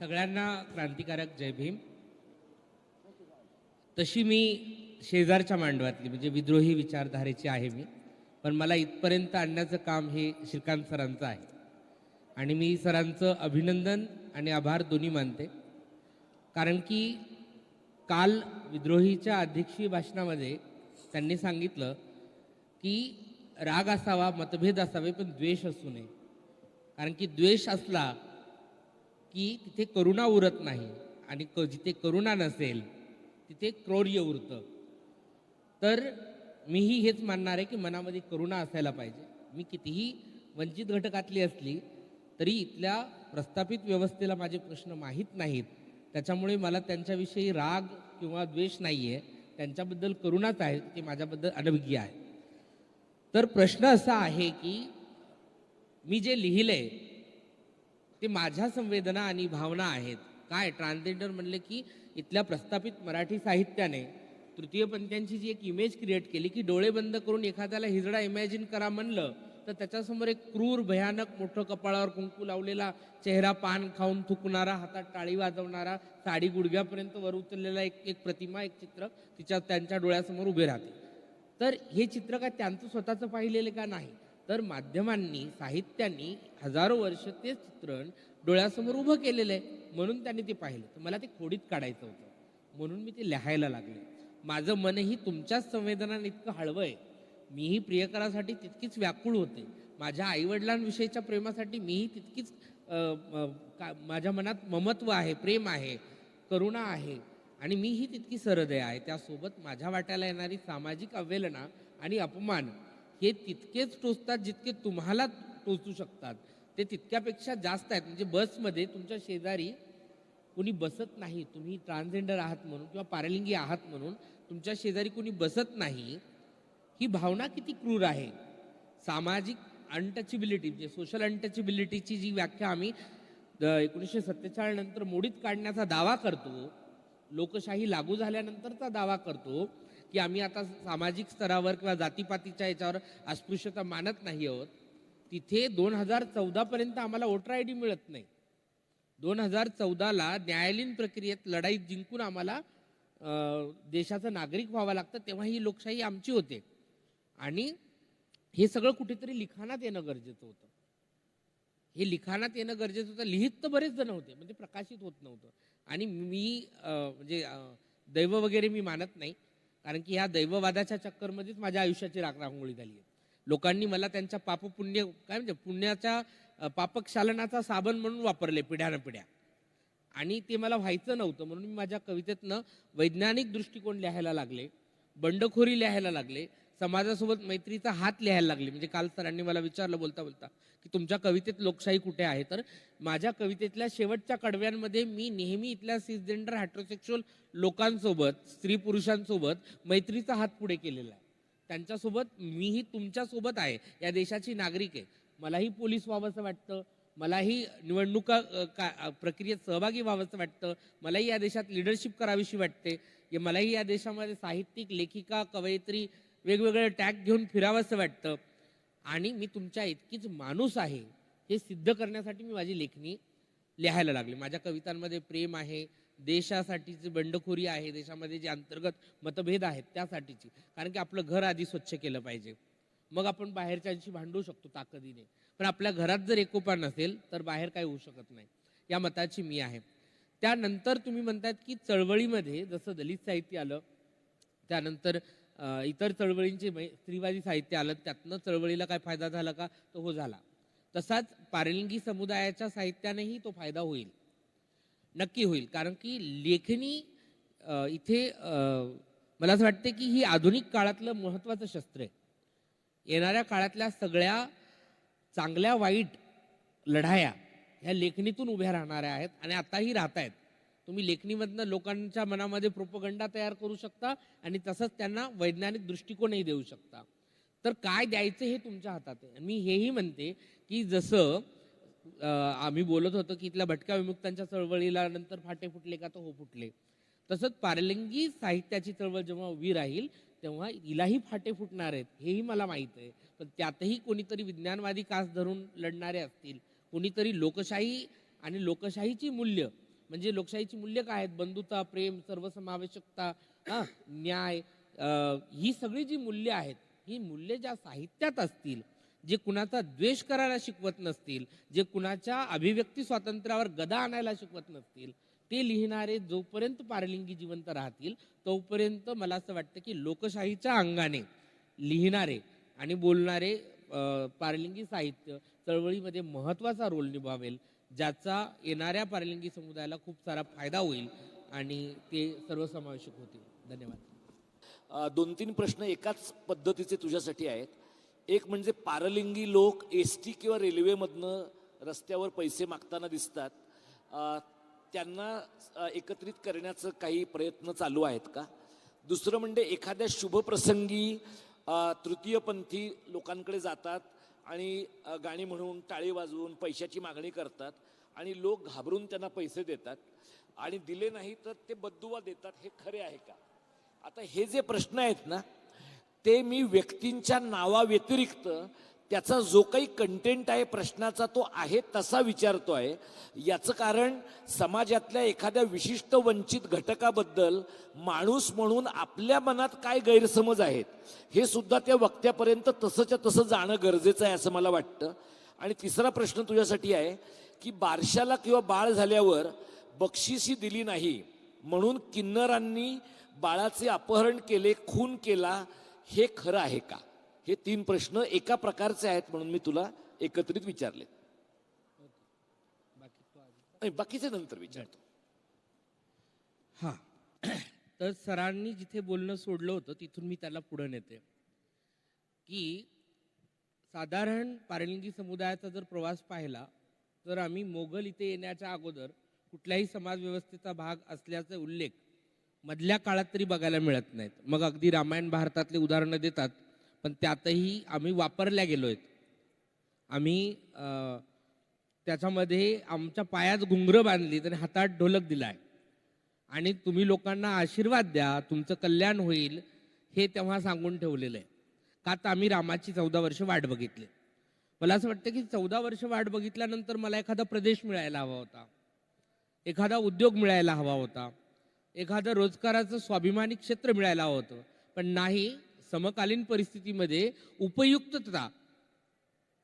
सगळ्यांना क्रांतिकारक जय भीम. तशी मी शेजारच्या मांडवातली म्हणजे विद्रोही विचारधारेची आहे मी. पण मला इथपर्यंत आणण्याचं काम हे श्रीकांत सरांचं आहे. आणि मी सरांचं अभिनंदन आणि आभार दोन्ही मानते. कारण की काल विद्रोहीच्या अध्यक्षीय भाषणामध्ये त्यांनी सांगितलं की राग असावा मतभेद असावे पण द्वेष असू नये. कारण की द्वेष असला की तिथे करुणा उरत नाही आणि क जिथे करुणा नसेल तिथे क्रौर्य उरतं. तर मीही हेच मानणार आहे की मनामध्ये करुणा असायला पाहिजे. मी कितीही वंचित घटकातली असली तरी इथल्या प्रस्थापित व्यवस्थेला माझे प्रश्न माहीत नाहीत. त्याच्यामुळे मला त्यांच्याविषयी राग किंवा द्वेष नाही आहे त्यांच्याबद्दल करुणाच आहे ते माझ्याबद्दल अनभिज्ञ आहे. तर प्रश्न असा आहे की मी जे लिहिलंय ते माझ्या संवेदना आणि भावना आहेत. काय? ट्रान्सजेंडर म्हणले की इथल्या प्रस्थापित मराठी साहित्याने तृतीयपंथ्यांची जी एक इमेज क्रिएट केली की डोळे बंद करून एखाद्याला हिजडा इमॅजिन करा म्हणलं तर त्याच्यासमोर एक क्रूर भयानक मोठं कपाळावर कुंकू लावलेला चेहरा पान खाऊन थुकणारा हातात टाळी वाजवणारा साडी गुडघ्यापर्यंत वर उचललेला एक एक प्रतिमा एक चित्र तिच्या त्यांच्या डोळ्यासमोर उभे राहते. तर हे चित्र काय त्यांचं स्वतःचं पाहिलेलं का नाही? तर माध्यमांनी साहित्यांनी हजारो वर्ष तेच चित्रण डोळ्यासमोर उभं केलेलं आहे म्हणून त्यांनी ते पाहिलं. तर मला ते खोडीत काढायचं होतं. म्हणून मी ते लिहायला लागले. माझं मनही तुमच्याच संवेदनाने इतकं हळवं आहे मीही प्रियकरासाठी तितकीच व्याकुळ होते. माझ्या आईवडिलांविषयीच्या प्रेमासाठी मीही तितकीच का- माझ्या मनात ममत्व आहे प्रेम आहे करुणा आहे आणि मीही तितकी सरदय आहे. त्यासोबत माझ्या वाट्याला येणारी सामाजिक अवहेलना आणि अपमान हे तितकेच टोचतात जितके तुम्हाला टोचू शकतात. ते तितक्यापेक्षा जास्त आहेत. म्हणजे बसमध्ये तुमच्या शेजारी कुणी बसत नाही तुम्ही ट्रान्सजेंडर आहात म्हणून किंवा पारलिंगी आहात म्हणून तुमच्या शेजारी कुणी बसत नाही ही भावना किती क्रूर आहे? सामाजिक अनटचेबिलिटी म्हणजे सोशल अनटचेबिलिटीची जी व्याख्या आम्ही एकोणीसशे सत्तेचाळीस नंतर मोडीत काढण्याचा दावा करतो लोकशाही लागू झाल्यानंतरचा दावा करतो की आम्ही आता सामाजिक स्तरावर किंवा जातीपातीच्या याच्यावर अस्पृश्यता मानत नाही आहोत तिथे दोन हजार चौदापर्यंत आम्हाला वोटर आय डी मिळत नाही. दोन हजार चौदाला न्यायालयीन प्रक्रियेत लढाईत जिंकून आम्हाला देशाचं नागरिक व्हावं लागतं तेव्हा ही लोकशाही आमची होते. आणि हे सगळं कुठेतरी लिखाणात येणं गरजेचं होतं. हे लिखाणात येणं गरजेचं होतं. लिहित तर बरेच जण होते म्हणजे प्रकाशित होत नव्हतं. आणि मी म्हणजे दैव वगैरे मी मानत नाही. कारण की ह्या दैववादाच्या चक्करमध्येच माझ्या आयुष्याची राखरांगोळी झाली आहे. लोकांनी मला त्यांच्या पाप पुण्य काय म्हणजे पुण्याच्या पापक्षालनाचा साबण म्हणून वापरले पिढ्यानं पिढ्या. आणि ते मला व्हायचं नव्हतं म्हणून मी माझ्या कवितेतनं वैज्ञानिक दृष्टिकोन लिहायला लागले बंडखोरी लिहायला लागले समाजासोबत मैत्रीचा हात लिहायला लागले. म्हणजे काल सरांनी मला विचारलं बोलता बोलता की तुमच्या कवितेत लोकशाही कुठे आहे? तर माझ्या कवितेतल्या शेवटच्या कडव्यांमध्ये मी नेहमी इथल्या सिसजेंडर हॅट्रोसेक्च्युअल लोकांसोबत स्त्री पुरुषांसोबत मैत्रीचा हात पुढे केलेला आहे. त्यांच्यासोबत मीही तुमच्यासोबत आहे. या देशाची नागरिक आहे. मलाही पोलीस व्हावंसं वाटतं. मलाही निवडणुका का प्रक्रियेत सहभागी व्हावंसं वाटतं. मलाही या देशात लिडरशिप करावीशी वाटते. मलाही या देशामध्ये साहित्यिक लेखिका कवयित्री वेगवेगळे टॅग घेऊन फिरावंसं वाटतं. आणि मी तुमच्या इतकीच माणूस आहे हे सिद्ध करण्यासाठी मी माझी लेखणी लिहायला लागले. माझ्या कवितांमध्ये प्रेम आहे देशासाठीची बंडखोरी आहे देशामध्ये जे अंतर्गत मतभेद आहेत त्यासाठीची. कारण की आपलं घर आधी स्वच्छ केलं पाहिजे. मग आपण बाहेरच्यांशी भांडू शकतो ताकदीने. पण आपल्या घरात जर एकोपा नसेल तर बाहेर काही होऊ शकत नाही. या मताची मी आहे. त्यानंतर तुम्ही म्हणतात की चळवळीमध्ये जसं दलित साहित्य आलं त्यानंतर इतर चळवळींचे स्त्रीवादी साहित्य आलं त्यातनं चळवळीला काय फायदा झाला का? तो हो झाला. तसाच पारलिंगी समुदायाच्या साहित्यानेही तो फायदा होईल. नक्की होईल. कारण की लेखणी इथे मला असं वाटते की ही आधुनिक काळातलं महत्त्वाचं शस्त्र आहे. येणाऱ्या काळातल्या सगळ्या चांगल्या वाईट लढाया ह्या लेखणीतून उभ्या राहणाऱ्या आहेत आणि आताही राहत आहेत तुम्ही लेखणीमधनं लोकांच्या मनामध्ये प्रोपगंडा तयार करू शकता आणि तसंच त्यांना वैज्ञानिक दृष्टिकोनही देऊ शकता. तर काय द्यायचं हे तुमच्या हातात आहे. आणि मी हेही म्हणते की जसं आम्ही बोलत होतो की इथल्या भटक्या विमुक्तांच्या चळवळीला नंतर फाटे फुटले का तर हो फुटले. तसंच पारलिंगी साहित्याची चळवळ जेव्हा उभी राहील तेव्हा हिलाही फाटे फुटणार आहेत हेही मला माहीत आहे. पण त्यातही कोणीतरी विज्ञानवादी कास धरून लढणारे असतील. कोणीतरी लोकशाही आणि लोकशाहीची मूल्य म्हणजे लोकशाहीची मूल्य काय आहेत? बंधुता प्रेम सर्वसमावेशकता हा, न्याय ही सगळी जी मूल्य आहेत ही मूल्य ज्या साहित्यात असतील जे कुणाचा द्वेष करायला शिकवत नसतील जे कुणाच्या अभिव्यक्ती स्वातंत्र्यावर गदा आणायला शिकवत नसतील ते लिहिणारे जोपर्यंत पारलिंगी जिवंत राहतील तोपर्यंत मला असं वाटतं की लोकशाहीच्या अंगाने लिहिणारे आणि बोलणारे पारलिंगी साहित्य चळवळीमध्ये महत्त्वाचा रोल निभावेल. ज्याचा येणाऱ्या पारलिंगी समुदायाला खूप सारा फायदा होईल आणि ते सर्वसमावेशक होतील. धन्यवाद. दोन तीन प्रश्न एकाच पद्धतीचे तुझ्यासाठी आहेत. एक म्हणजे पारलिंगी लोक एस टी किंवा रेल्वेमधनं रस्त्यावर पैसे मागताना दिसतात. त्यांना एकत्रित करण्याचं काही प्रयत्न चालू आहेत का? दुसरं म्हणजे एखाद्या शुभप्रसंगी तृतीयपंथी लोकांकडे जातात. आणि गाणी म्हणून टाळी वाजवून पैशाची मागणी करतात आणि लोक घाबरून त्यांना पैसे देतात आणि दिले नाही तर ते बद्दुवा देतात हे खरे आहे का? आता हे जे प्रश्न आहेत ना ते मी व्यक्तींच्या नावाव्यतिरिक्त त्याचा जो काही कंटेंट आहे प्रश्नाचा तो आहे तसा विचारतो आहे याचं कारण समाजातल्या एखाद्या विशिष्ट वंचित घटकाबद्दल माणूस म्हणून आपल्या मनात काय गैरसमज आहेत हे सुद्धा त्या वक्त्यापर्यंत तसंच्या तसं जाणं गरजेचं आहे असं मला वाटतं. आणि तिसरा प्रश्न तुझ्यासाठी आहे की बारशाला किंवा बाळ झाल्यावर बक्षिसी दिली नाही म्हणून किन्नरांनी बाळाचे अपहरण केले खून केला हे खरं आहे का? हे तीन प्रश्न एका प्रकारचे आहेत म्हणून मी तुला एकत्रित विचारले. नाही, बाकीचे नंतर विचारतो. हा. तर सरांनी जिथे बोलणं सोडलं होतं तिथून मी त्याला पुढे नेते. की साधारण पारलिंगी समुदायाचा जर प्रवास पाहिला तर आम्ही मोगल इथे येण्याच्या अगोदर कुठल्याही समाजव्यवस्थेचा भाग असल्याचा उल्लेख मधल्या काळात तरी बघायला मिळत नाहीत. मग अगदी रामायण भारतातले उदाहरणं देतात. पण त्यातही आम्ही वापरल्या गेलो आहेत आम्ही त्याच्यामध्ये आमच्या पायात घुंगरं बांधली आणि हातात ढोलक दिलाय. आणि तुम्ही लोकांना आशीर्वाद द्या तुमचं कल्याण होईल हे तेव्हा सांगून ठेवलेलं आहे का तर आम्ही रामाची चौदा वर्ष वाट बघितली. मला असं वाटतं की चौदा वर्ष वाट बघितल्यानंतर मला एखादा प्रदेश मिळायला हवा होता. एखादा उद्योग मिळायला हवा होता. एखादं रोजगाराचं स्वाभिमानी क्षेत्र मिळायला हवं होतं. पण नाही समकालीन परिस्थितीमध्ये उपयुक्तता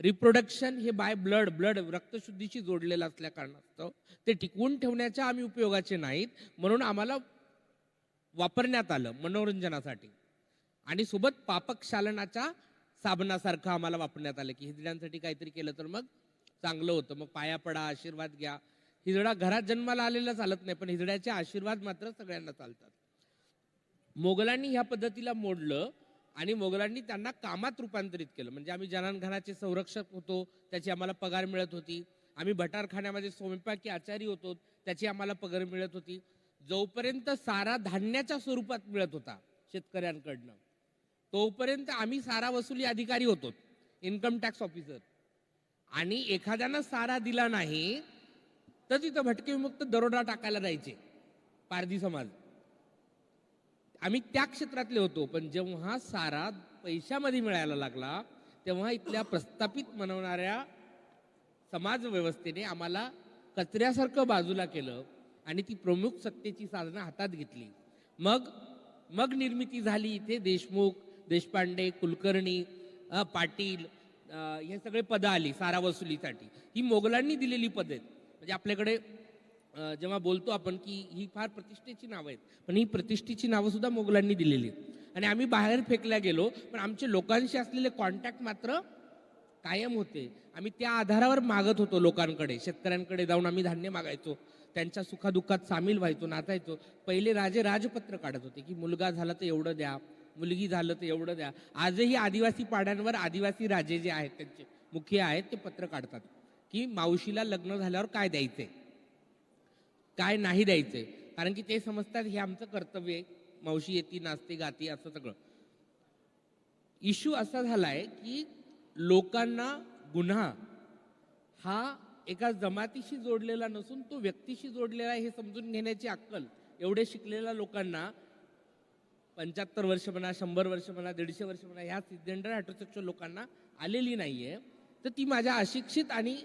रिप्रोडक्शन हे बाय ब्लड ब्लड रक्तशुद्धीशी जोडलेलं असल्या कारणास्तव ते टिकवून ठेवण्याच्या आम्ही उपयोगाचे नाहीत. म्हणून आम्हाला वापरण्यात आलं मनोरंजनासाठी. आणि सोबत पापक्षालनाच्या साबणासारखं आम्हाला वापरण्यात आलं की हिजड्यांसाठी काहीतरी केलं तर मग चांगलं होतं. मग पाया पडा आशीर्वाद घ्या. हिजडा घरात जन्माला आलेला चालत नाही पण हिजड्याचे आशीर्वाद मात्र सगळ्यांना चालतात. मोगलांनी ह्या पद्धतीला मोडलं. आणि मोगलांनी त्यांना कामात रूपांतरित केलं. म्हणजे आम्ही जनानखानाचे संरक्षक होतो त्याची आम्हाला पगार मिळत होती. आम्ही भटारखान्यामध्ये स्वयंपाकी आचारी होतो त्याची आम्हाला पगार मिळत होती. जोपर्यंत सारा धान्याच्या स्वरूपात मिळत होता शेतकऱ्यांकडनं तोपर्यंत आम्ही सारा वसुली अधिकारी होतो इन्कम टॅक्स ऑफिसर. आणि एखाद्यानं सारा दिला नाही तर तिथं भटके विमुक्त दरोडा टाकायला जायचे पारधी समाज. आम्ही त्या क्षेत्रातले होतो पण जेव्हा सारा पैशामध्ये मिळायला लागला तेव्हा इथल्या प्रस्थापित म्हणवणाऱ्या समाज व्यवस्थेने आम्हाला कचऱ्यासारखं बाजूला केलं आणि ती प्रमुख सत्तेची साधनं हातात घेतली. मग मग निर्मिती झाली इथे देशमुख देशपांडे कुलकर्णी पाटील हे सगळे पदं आली सारा वसुलीसाठी. ही मोगलांनी दिलेली पदं आहेत. म्हणजे आपल्याकडे जेव्हा बोलतो आपण की ही फार प्रतिष्ठेची नावं आहेत पण ही प्रतिष्ठेची नावं सुद्धा मोगलांनी दिलेली आहेत. आणि आम्ही बाहेर फेकल्या गेलो पण आमचे लोकांशी असलेले कॉन्टॅक्ट मात्र कायम होते. आम्ही त्या आधारावर मागत होतो लोकांकडे शेतकऱ्यांकडे जाऊन आम्ही धान्य मागायचो त्यांच्या सुखादुःखात सामील व्हायचो नाचायचो. पहिले राजे राजपत्र काढत होते की मुलगा झाला तर एवढं द्या मुलगी झालं तर एवढं द्या. आजही आदिवासी पाड्यांवर आदिवासी राजे जे आहेत त्यांचे मुख्य आहेत ते पत्र काढतात की मावशीला लग्न झाल्यावर काय द्यायचंय? काय नाही द्यायचंय कारण की ते समजतात हे आमचं कर्तव्य आहे. मावशी येते नाचते गाते असं सगळं. इश्यू असा झालाय की लोकांना गुन्हा हा एका जमातीशी जोडलेला नसून तो व्यक्तीशी जोडलेला आहे हे समजून घेण्याची अक्कल एवढे शिकलेल्या लोकांना पंच्याहत्तर वर्ष म्हणा शंभर वर्ष म्हणा दीडशे वर्ष म्हणा ह्या सिद्धेंडर हॅट्रोसेक्शुअल लोकांना आलेली नाही आहे तर ती माझ्या अशिक्षित आणि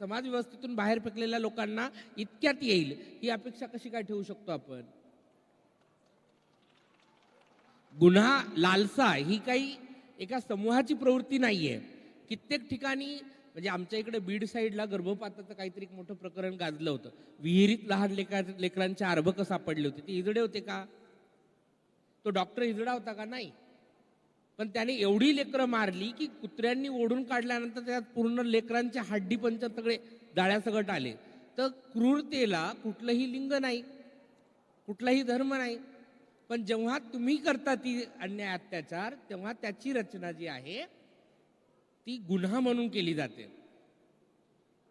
समाज व्यवस्थेतून बाहेर फेकलेल्या लोकांना इतक्यात येईल ही अपेक्षा कशी काय ठेवू शकतो आपण? गुन्हा लालसा ही काही एका समूहाची प्रवृत्ती नाहीये. कित्येक ठिकाणी म्हणजे आमच्या इकडे बीड साईडला गर्भपाताचं काहीतरी एक मोठं प्रकरण गाजलं होतं. विहिरीत लहान लेकर लेकरांचे अर्भक सापडले होते. ते इजडे होते का? तो डॉक्टर इजडा होता का? नाही. पण त्याने एवढी लेकरं मारली की कुत्र्यांनी ओढून काढल्यानंतर त्यात पूर्ण लेकरांचे हड्डी पंचर सगळे दाळ्यासकट आले तर क्रूरतेला कुठलंही लिंग नाही कुठलाही धर्म नाही. पण जेव्हा तुम्ही करता ती अन्याय अत्याचार तेव्हा त्याची रचना जी आहे ती गुन्हा म्हणून केली जाते.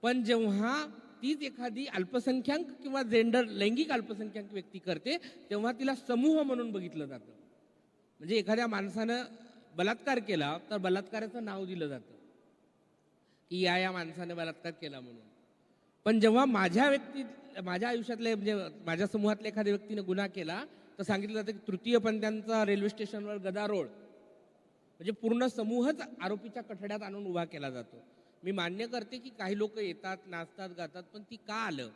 पण जेव्हा तीच एखादी अल्पसंख्याक किंवा जेंडर लैंगिक अल्पसंख्याक व्यक्ती करते तेव्हा तिला समूह म्हणून बघितलं जातं. म्हणजे एखाद्या माणसानं बलात्कार केला तर बलात्काराचं नाव दिलं जातं. की या या माणसाने बलात्कार केला म्हणून. पण जेव्हा माझ्या व्यक्ती माझ्या आयुष्यातले म्हणजे माझ्या समूहातल्या एखाद्या व्यक्तीने गुन्हा केला तर सांगितलं जातं की तृतीय पंथांचा रेल्वे स्टेशनवर गदारोळ. म्हणजे पूर्ण समूहच आरोपीच्या कठड्यात आणून उभा केला जातो. मी मान्य करते की काही लोक येतात नाचतात गातात पण ती का आलं?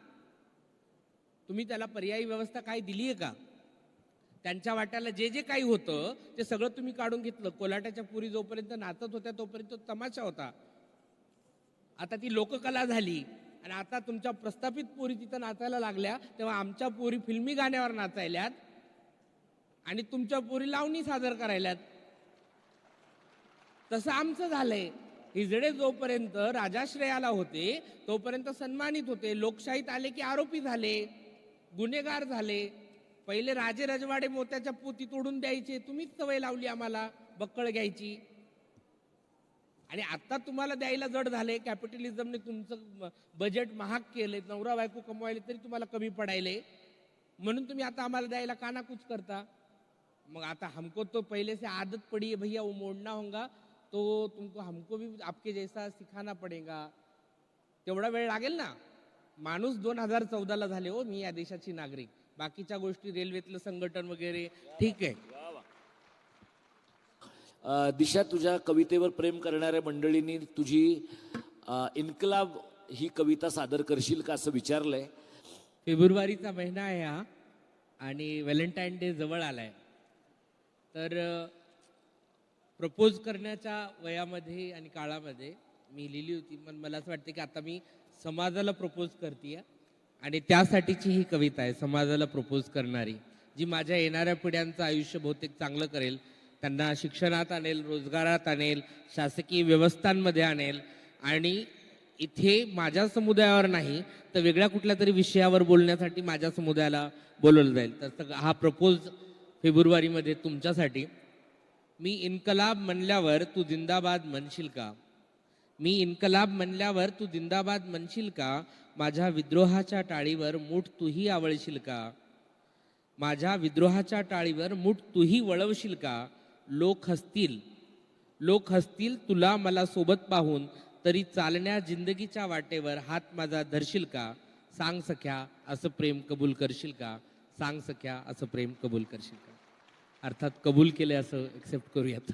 तुम्ही त्याला पर्यायी व्यवस्था काय दिली आहे का? त्यांच्या वाट्याला जे जे काही होतं ते सगळं तुम्ही काढून घेतलं. कोलाट्याच्या पुरी जोपर्यंत नाचत होत्या तोपर्यंत तो तमाशा होता. आता ती लोककला झाली. आणि आता तुमच्या प्रस्थापित पोरी तिथं नाचायला लागल्या तेव्हा आमच्या पोरी फिल्मी गाण्यावर नाचायल्यात आणि तुमच्या पोरी लावणी सादर करायल्यात. तसं आमचं झालंय. हिजडे जोपर्यंत राजाश्रयाला होते तोपर्यंत सन्मानित होते. लोकशाहीत आले की आरोपी झाले गुन्हेगार झाले. पहिले राजे रजवाडे मोत्याच्या पोती तोडून द्यायचे. तुम्हीच सवय लावली आम्हाला बक्कळ घ्यायची. आणि आता तुम्हाला द्यायला जड झाले कॅपिटलिझमने तुमचं बजेट महाग केले नवरा बायको कमवायले तरी तुम्हाला कमी पडायले. म्हणून तुम्ही आता आम्हाला द्यायला कानाकूच करता. मग आता हमको तो पहिले से आदत पड़ी भैया वो मोड़ना होगा तो तुमको हमको भी आपके जैसा सिखाना पडेगा. तेवढा वेळ लागेल ना? माणूस दोन हजार चौदाला झाले हो मी या देशाची नागरिक. बाकीच्या गोष्टी रेल्वेतलं संघटन वगैरे ठीक आहे. अ, दिशा तुझ्या कवितेवर प्रेम करणाऱ्या मंडळींनी तुझी अ, इन्कलाब ही कविता सादर करशील का असं विचारलंय? फेब्रुवारीचा महिना आहे हा आणि व्हॅलेंटाईन डे जवळ आलाय. तर प्रपोज करण्याच्या वयामध्ये आणि काळामध्ये मी लिहिली होती पण मला असं वाटतं की आता मी समाजाला प्रपोज करते आणि त्यासाठीची ही कविता आहे समाजाला प्रपोज करणारी जी माझ्या येणाऱ्या पिढ्यांचं आयुष्य बहुतेक चांगलं करेल. त्यांना शिक्षणात आणेल रोजगारात आणेल शासकीय व्यवस्थांमध्ये आणेल. आणि इथे माझ्या समुदायावर नाही तर वेगळ्या कुठल्या तरी विषयावर बोलण्यासाठी माझ्या समुदायाला बोलवलं जाईल. तर हा प्रपोज फेब्रुवारीमध्ये तुमच्यासाठी. मी इन्कलाब म्हणल्यावर तू जिंदाबाद म्हणशील का? मी इन्कलाब म्हणल्यावर तू जिंदाबाद म्हणशील का? माझ्या विद्रोहाच्या टाळीवर मूठ तूही आवळशील का? माझ्या विद्रोहाच्या टाळीवर मूठ तूही वळवशील का? लोक हसतील. लोक हसतील तुला मला सोबत पाहून. तरी चालण्या जिंदगीच्या वाटेवर हात माझा धरशील का? सांग सख्या असं प्रेम कबूल करशील का? सांग सख्या असं प्रेम कबूल करशील का? अर्थात कबूल केले असं एक्सेप्ट करूयात.